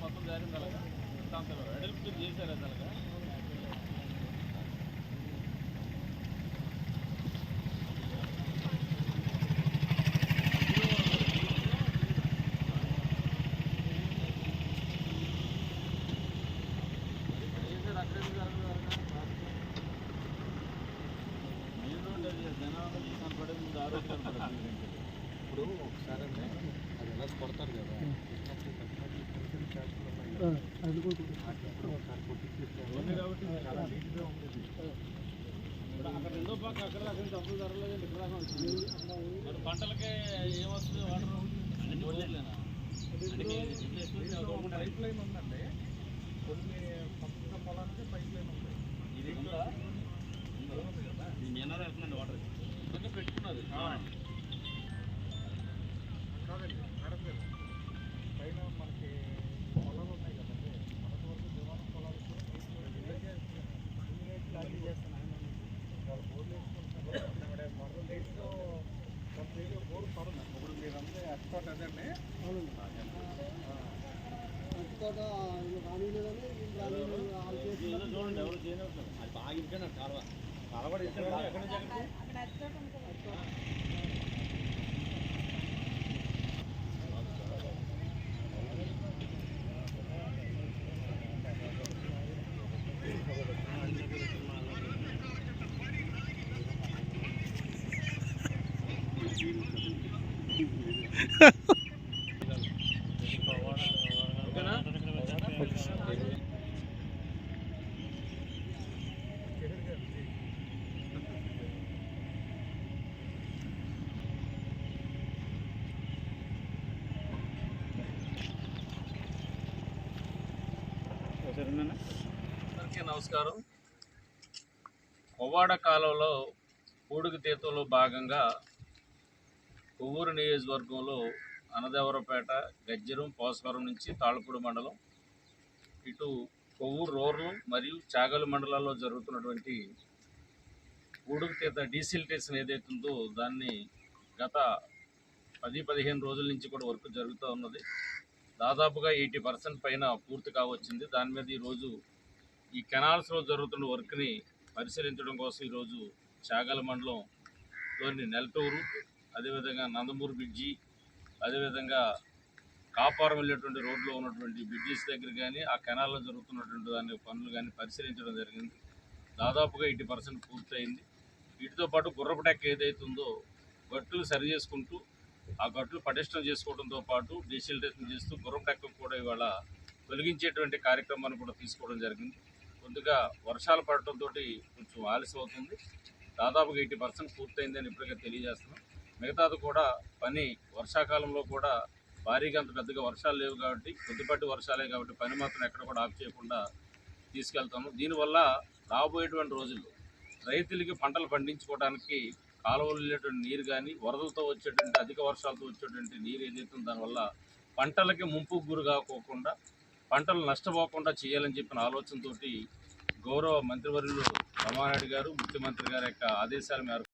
మొత్తం జరిగింది అలాగా అంత వెడల్పు చేశారు అది అలాగా ఇప్పుడు ఒకసారి అది ఎలా కొడతారు కదా? పంటలకే ఏమొస్తుంది వాటర్ పైప్ లైన్ ఉందండి కొన్ని పంట పొలానికి పైప్ లైన్ ఉంది ఇది మినరల్ చూడండి ఎవరు చేయనట్లేదు అది బాగా ఇరికన్నా కాలువ కాలువ కూడా ఇరికన్నా ఎక్కడి నుంచి ఎక్కడికి అందరికీ నమస్కారం. కొవ్వాడ కాలంలో పూడికి తీర్థంలో భాగంగా కొవ్వూరు నియోజకవర్గంలో అనదేవరపేట గజ్జరం పోసవరం నుంచి తాళపూడి మండలం ఇటు కొవ్వూరు రోర్లు మరియు చాగలు మండలాల్లో జరుగుతున్నటువంటి పూడికి తీత డీసిలిటేషన్ ఏదైతే ఉందో దాన్ని గత పది పదిహేను రోజుల నుంచి కూడా వర్క్ జరుగుతూ ఉన్నది. దాదాపుగా ఎయిటీ పర్సెంట్ పైన పూర్తి కావచ్చింది. దాని మీద ఈరోజు ఈ కెనాల్స్లో జరుగుతున్న వర్క్ని పరిశీలించడం కోసం ఈరోజు చాగల మండలంలోని నెల్టూరు అదేవిధంగా నందమూరు బ్రిడ్జి అదేవిధంగా కాపారం వెళ్ళేటువంటి రోడ్లో ఉన్నటువంటి బ్రిడ్జెస్ దగ్గర కానీ ఆ కెనాల్లో జరుగుతున్నటువంటి దాని పనులు కానీ పరిశీలించడం జరిగింది. దాదాపుగా ఎయిటీ పర్సెంట్ పూర్తయింది. వీటితో పాటు గుర్రపు ఏదైతుందో గట్టులు సరి చేసుకుంటూ ఆ గట్లు పటిష్టం చేసుకోవడంతో పాటు డీసిల్టేషన్ చేస్తూ గుర్రం డెక్క కూడా ఇవాళ తొలగించేటువంటి కార్యక్రమాన్ని కూడా తీసుకోవడం జరిగింది. కొద్దిగా వర్షాలు పడటంతో కొంచెం ఆలస్యం అవుతుంది. దాదాపుగా ఎయిటీ పర్సెంట్ పూర్తయిందని ఇప్పటికే తెలియజేస్తున్నాం. మిగతాది కూడా పని వర్షాకాలంలో కూడా భారీగా అంత పెద్దగా వర్షాలు లేవు కాబట్టి కొద్దిపాటి వర్షాలే కాబట్టి పని మాత్రం ఎక్కడ కూడా ఆఫ్ చేయకుండా తీసుకెళ్తాము. దీనివల్ల రాబోయేటువంటి రోజుల్లో రైతులకి పంటలు పండించుకోవడానికి కాలువలు వెళ్ళేటువంటి నీరు కానీ వరదలతో వచ్చేటువంటి అధిక వర్షాలతో వచ్చేటువంటి నీరు ఏదైతే దానివల్ల పంటలకి ముంపు గురి కాకోకుండా పంటలు నష్టపోకుండా చేయాలని చెప్పిన ఆలోచనతోటి గౌరవ మంత్రివర్యులు రమానాయుడు గారు ముఖ్యమంత్రి గారి యొక్క ఆదేశాల మేరకు